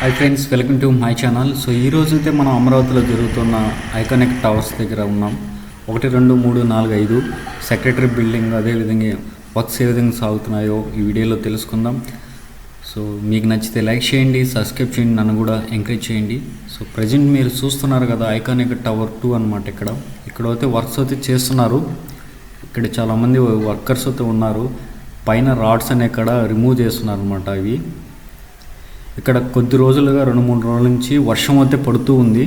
Hi friends welcome to my channel so ఈ రోజు అయితే మనం అమరావతిలో జరుగుతున్న ఐకానిక్ టవర్స్ దగ్గర ఉన్నాం. ఒకటి రెండు మూడు నాలుగు ఐదు సెక్రటరీ బిల్డింగ్ అదేవిధంగా వర్క్స్ ఏ విధంగా సాగుతున్నాయో ఈ వీడియోలో తెలుసుకుందాం. సో మీకు నచ్చితే లైక్ చేయండి సబ్స్క్రైబ్ చేయండి నన్ను కూడా ఎంకరేజ్ చేయండి. సో ప్రజెంట్ మీరు చూస్తున్నారు కదా ఐకానిక్ టవర్ టూ అనమాట ఇక్కడ. ఇక్కడ అయితే వర్క్స్ అయితే చేస్తున్నారు. ఇక్కడ చాలామంది వర్కర్స్ అయితే ఉన్నారు. పైన రాడ్స్ అనే ఇక్కడ రిమూవ్ చేస్తున్నారు అనమాట ఇవి ఇక్కడ కొద్ది రోజులుగా రెండు మూడు రోజుల నుంచి వర్షం అయితే పడుతూ ఉంది.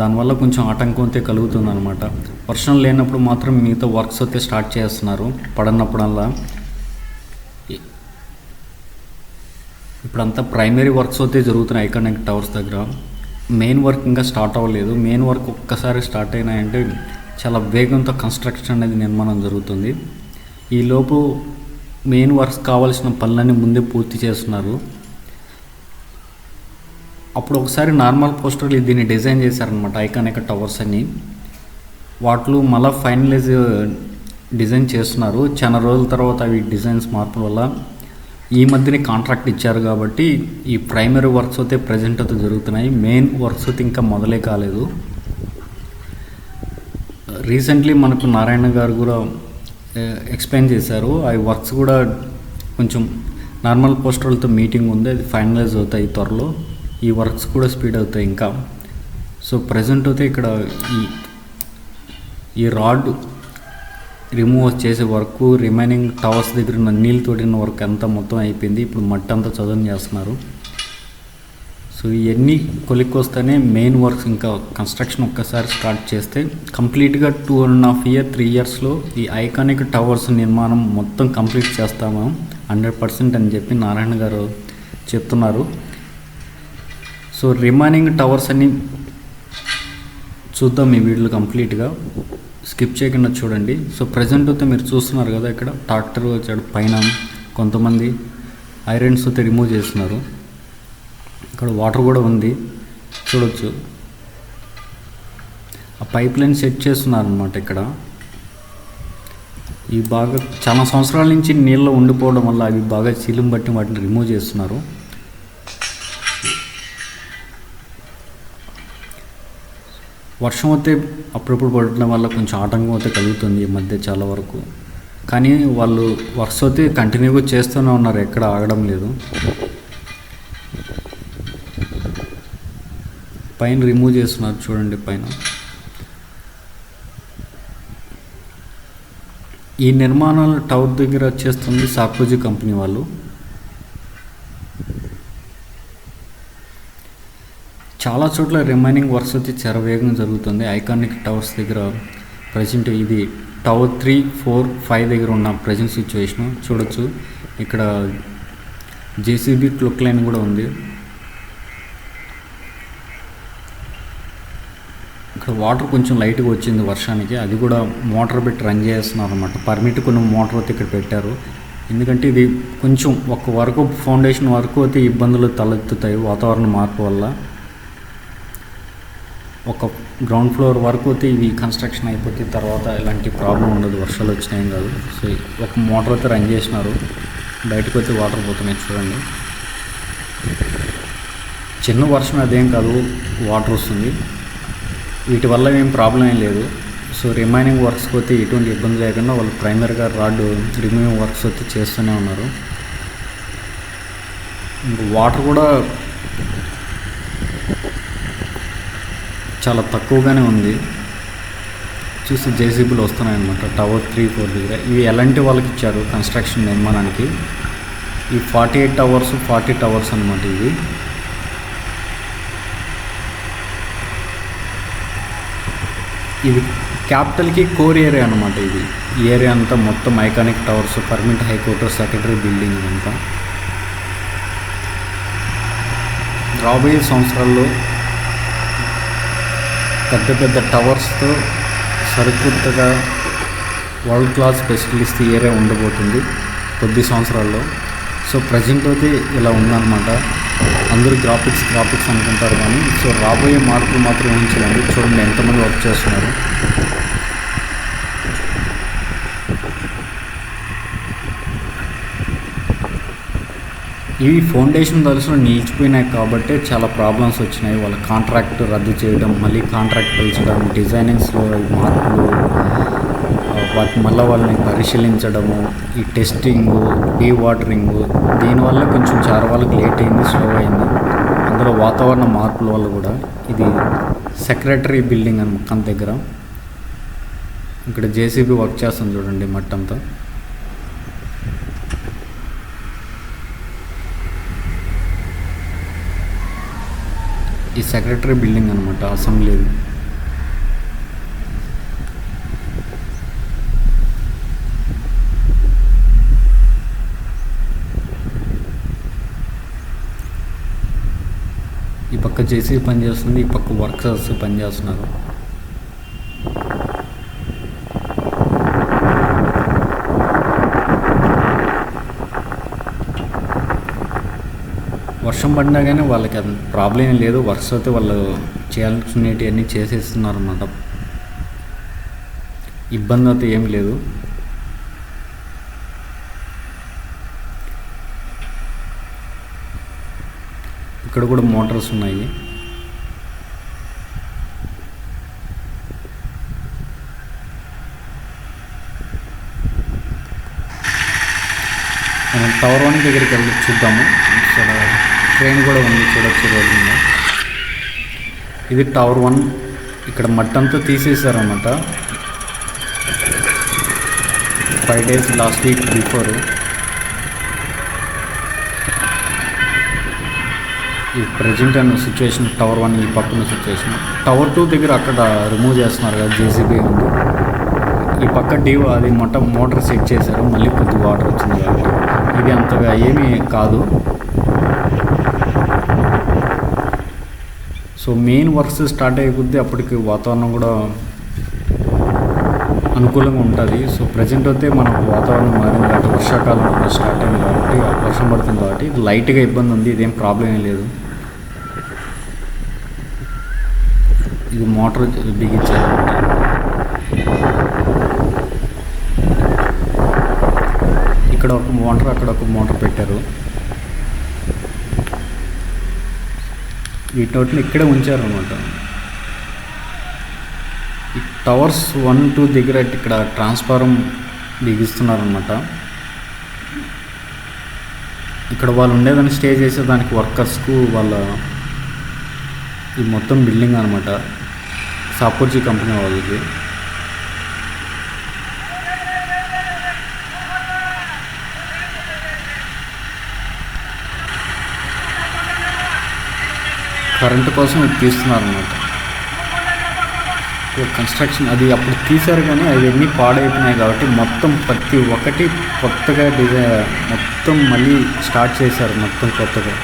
దానివల్ల కొంచెం ఆటంకం అయితే కలుగుతుంది అనమాట వర్షం లేనప్పుడు మాత్రం మిగతా వర్క్స్ అయితే స్టార్ట్ చేస్తున్నారు. పడనప్పుడల్లా. ఇప్పుడంతా ప్రైమరీ వర్క్స్ అయితే జరుగుతున్నాయి ఐకానిక్ టవర్స్ దగ్గర. మెయిన్ వర్క్ ఇంకా స్టార్ట్ అవ్వలేదు. మెయిన్ వర్క్ ఒక్కసారి స్టార్ట్ అయినాయంటే చాలా వేగంతో కన్స్ట్రక్షన్ అనేది నిర్మాణం జరుగుతుంది. ఈలోపు మెయిన్ వర్క్స్ కావాల్సిన పనులన్నీ ముందే పూర్తి చేస్తున్నారు. అప్పుడు ఒకసారి నార్మల్ పోస్టర్లు దీన్ని డిజైన్ చేశారనమాట ఐకానిక్ టవర్స్ అని వాటిలో మళ్ళీ ఫైనలైజ్ డిజైన్ చేస్తున్నారు. చాలా రోజుల తర్వాత అవి డిజైన్స్ మార్పుల వల్ల ఈ మధ్యనే కాంట్రాక్ట్ ఇచ్చారు కాబట్టి ఈ ప్రైమరీ వర్క్స్ అయితే ప్రజెంట్ అయితే జరుగుతున్నాయి. మెయిన్ వర్క్స్ అయితే ఇంకా మొదలే కాలేదు. రీసెంట్లీ మనకు నారాయణ గారు కూడా ఎక్స్ప్లెయిన్ చేశారు. ఆ వర్క్స్ కూడా కొంచెం నార్మల్ పోస్టర్లతో మీటింగ్ ఉంది. అది ఫైనలైజ్ అవుతాయి త్వరలో. ఈ వర్క్స్ కూడా స్పీడ్ అవుతాయి ఇంకా. సో ప్రజెంట్ అయితే ఇక్కడ ఈ ఈ రాడ్ రిమూవ్ చేసే వర్క్ రిమైనింగ్ టవర్స్ దగ్గర ఉన్న నీళ్ళు తోడిన వర్క్ అంతా మొత్తం అయిపోయింది. ఇప్పుడు మట్టి అంతా చదువు చేస్తున్నారు. సో ఇవన్నీ కొలిక్కొస్తేనే మెయిన్ వర్క్స్ ఇంకా కన్స్ట్రక్షన్ ఒక్కసారి స్టార్ట్ చేస్తే కంప్లీట్గా two and half year three ఇయర్స్లో ఈ ఐకానిక్ టవర్స్ నిర్మాణం మొత్తం కంప్లీట్ చేస్తాము. హండ్రెడ్ పర్సెంట్ అని చెప్పి నారాయణ గారు చెప్తున్నారు. సో రిమైనింగ్ టవర్స్ అన్ని చూద్దాం ఈ వీడియోలో కంప్లీట్గా. స్కిప్ చేయకుండా చూడండి. సో ప్రజెంట్ అయితే మీరు చూస్తున్నారు కదా ఇక్కడ. ట్రాక్టర్ వచ్చాడు పైన కొంతమంది ఐరన్స్ అయితే రిమూవ్ చేస్తున్నారు. ఇక్కడ వాటర్ కూడా ఉంది. చూడొచ్చు. ఆ పైప్ లైన్ సెట్ చేస్తున్నారు అనమాట ఇక్కడ. ఇవి బాగా చాలా సంవత్సరాల నుంచి నీళ్ళు ఉండిపోవడం వల్ల అవి బాగా చీలం బట్టి వాటిని రిమూవ్ చేస్తున్నారు. వర్షం అయితే అప్పుడప్పుడు పడటం వల్ల కొంచెం ఆటంకం అయితే కలుగుతుంది ఈ మధ్య చాలా వరకు. కానీ వాళ్ళు వర్క్స్ అయితే కంటిన్యూగా చేస్తూనే ఉన్నారు ఎక్కడ ఆగడం లేదు. పైన రిమూవ్ చేస్తున్నారు చూడండి పైన. ఈ నిర్మాణాలు టవర్ దగ్గర చేస్తుంది సాకోజీ కంపెనీ వాళ్ళు. చాలా చోట్ల రిమైనింగ్ వర్క్స్ వచ్చి చెరవేగం జరుగుతుంది. ఐకానిక్ టవర్స్ దగ్గర ప్రజెంట్ ఇది టవర్ త్రీ ఫోర్ ఫైవ్ దగ్గర ఉన్న ప్రజెంట్ సిచ్యువేషన్ చూడొచ్చు. ఇక్కడ జేసీబీ క్లుక్ లైన్ కూడా ఉంది. ఇక్కడ వాటర్ కొంచెం లైట్గా వచ్చింది వర్షానికి. అది కూడా మోటార్ పెట్టి రన్ చేస్తున్నారు అనమాట పర్మిట్ కొన్ని మోటార్ అయితే ఇక్కడ పెట్టారు. ఎందుకంటే ఇది కొంచెం ఒక వరకు ఫౌండేషన్ వరకు అయితే ఇబ్బందులు తలెత్తుతాయి వాతావరణ మార్పు వల్ల. ఒక గ్రౌండ్ ఫ్లోర్ వరకు అయితే ఇవి కన్స్ట్రక్షన్ అయిపోతే తర్వాత ఎలాంటి ప్రాబ్లం ఉండదు వర్షాలు వచ్చినాయి కాదు. సో ఒక మోటార్ అయితే రన్ చేసినారు. బయటకు అయితే వాటర్ పోతున్నాయి చూడండి. చిన్న వర్షం అదేం కాదు వాటర్ వస్తుంది. వీటి వల్ల ఏం ప్రాబ్లం ఏం లేదు. సో రిమైనింగ్ వర్క్స్కి పోతే ఎటువంటి ఇబ్బంది లేకుండా వాళ్ళు ప్రైమరీగా రాడ్ రిమైనింగ్ వర్క్స్ అయితే చేస్తూనే ఉన్నారు. ఇంకా వాటర్ కూడా చాలా తక్కువగానే ఉంది. చూసి జేసీబీలు వస్తున్నాయన్నమాట. టవర్ త్రీ ఫోర్ దగ్గర. ఇవి ఎలాంటి వాళ్ళకి ఇచ్చారు? కన్స్ట్రక్షన్ నిర్మాణానికి. ఈ forty eight towers forty towers అనమాట ఇవి. ఇది క్యాపిటల్కి కోర్ ఏరియా అనమాట ఇది ఈ ఏరియా అంతా మొత్తం iconic towers permit high court secretary building అంతా రాబోయే సంవత్సరాల్లో పెద్ద పెద్ద టవర్స్తో సరికొత్తగా వరల్డ్ క్లాస్ ఫెసిలిటీస్ ఏరియా ఉండబోతుంది కొద్ది సంవత్సరాల్లో. సో ప్రజెంట్ అయితే ఇలా ఉందన్నమాట. అందరూ గ్రాఫిక్స్ గ్రాఫిక్స్ అనుకుంటారు కానీ సో రాబోయే మార్పులు మాత్రం ఊహించలేండి చూడండి ఎంతమంది వర్క్ చేస్తున్నారు. ఇవి ఫౌండేషన్ దళసులు నిలిచిపోయినాయి కాబట్టి చాలా ప్రాబ్లమ్స్ వచ్చినాయి. వాళ్ళ కాంట్రాక్ట్ రద్దు చేయడం మళ్ళీ కాంట్రాక్ట్ పిలిచడం డిజైనింగ్స్లో మార్పులు వాటి మళ్ళీ వాళ్ళని పరిశీలించడము ఈ టెస్టింగ్ డీ వాటరింగు దీనివల్ల కొంచెం చాలా వాళ్ళకి లేట్ అయింది స్లో అయింది. అందులో వాతావరణ మార్పుల వల్ల కూడా ఇది సెక్రటరీ బిల్డింగ్ అని మొక్కం దగ్గర. ఇక్కడ జేసీబీ వర్క్ చేస్తుంది చూడండి మట్టంతా. ఈ సెక్రటరీ బిల్డింగ్ అనమాట అసెంబ్లీ ఈ పక్క జేసీ పనిచేస్తుంది ఈ పక్క వర్కర్స్ పనిచేస్తున్నారు. వర్షం పడినా కానీ వాళ్ళకి అంత ప్రాబ్లం ఏం లేదు. వర్క్స్ అయితే వాళ్ళు చేయాల్సినవి చేసేస్తున్నారు అన్నమాట ఇబ్బంది అయితే ఏం లేదు. ఇక్కడ కూడా మోటార్స్ ఉన్నాయి. మనం టవర్ వన్ దగ్గరికి వెళ్ళి చూద్దాము. ఇక్కడ ట్రైన్ కూడా ఉంది చూడొచ్చు రోడ్డు మీద. ఇది టవర్ వన్ ఇక్కడ మట్టంతా తీసేసారనమాట five days last week before ఈ ప్రజెంట్ అన్న సిచ్యువేషన్ టవర్ వన్ ఈ పక్కన సిచ్యువేషన్ టవర్ టూ దగ్గర అక్కడ రిమూవ్ చేస్తున్నారు కదా జేసీబీ ఉంది. ఈ పక్క డీవ్ అది మొట్ట మోటార్ సెట్ చేశారు మళ్ళీ కొద్ది వాటర్ వచ్చింది కాబట్టి. ఇది అంతగా ఏమీ కాదు. సో మెయిన్ వర్క్స్ స్టార్ట్ అయిపోద్ది అప్పటికి వాతావరణం కూడా అనుకూలంగా ఉంటుంది. సో ప్రజెంట్ అయితే మనకు వాతావరణం మారింది కాబట్టి వర్షాకాలం కూడా స్టార్ట్ అయింది కాబట్టి వర్షం పడుతుంది కాబట్టి లైట్గా ఇబ్బంది ఉంది. ఇదేం ప్రాబ్లం ఏం లేదు. ఇది మోటార్ బిగించాలి ఇక్కడ ఒక మోటార్ అక్కడ ఒక మోటార్ పెట్టారు. వీటిని ఇక్కడే ఉంచారు అనమాట ఈ టవర్స్ వన్ టూ దగ్గర ఇక్కడ ట్రాన్స్ఫారం బిగిస్తున్నారనమాట ఇక్కడ వాళ్ళు ఉండేదాన్ని స్టే చేసే దానికి వర్కర్స్కు వాళ్ళ ఈ మొత్తం బిల్డింగ్ అనమాట సాపూర్జీ కంపెనీ వాళ్ళది. కరెంటు కోసం ఇది తీస్తున్నారు అనమాట కన్స్ట్రక్షన్ అది అప్పుడు తీశారు కానీ అవన్నీ పాడైపోయినాయి కాబట్టి మొత్తం ప్రతి ఒక్కటి కొత్తగా డిజైన్ మొత్తం మళ్ళీ స్టార్ట్ చేశారు మొత్తం కొత్తగా.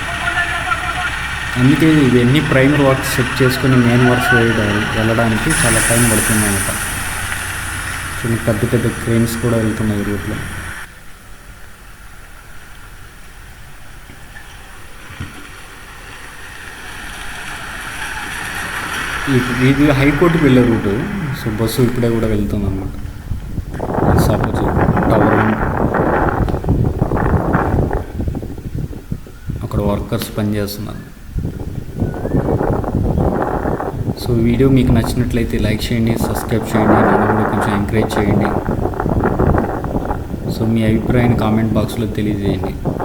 అందుకే ఇవన్నీ ప్రైమర్ వర్క్స్ సెట్ చేసుకుని మెయిన్ వర్క్స్ వేయడం వెళ్ళడానికి చాలా టైం పడుతుంది అనమాట పెద్ద పెద్ద క్రెయిన్స్ కూడా వెళ్తున్నాయి రూట్లో. ఇది- హైకోర్టుకి వెళ్ళే రూటు. సో బస్సు ఇప్పుడే కూడా వెళ్తుంది అనమాట సపోజ్ టవర్ అక్కడ వర్కర్స్ పనిచేస్తున్నారు సో వీడియో మీకు నచ్చినట్లయితే లైక్ చేయండి సబ్స్క్రైబ్ చేయండి నన్ను కూడా కొంచెం ఎంకరేజ్ చేయండి. సో మీ అభిప్రాయాన్ని కామెంట్ బాక్స్లో తెలియజేయండి.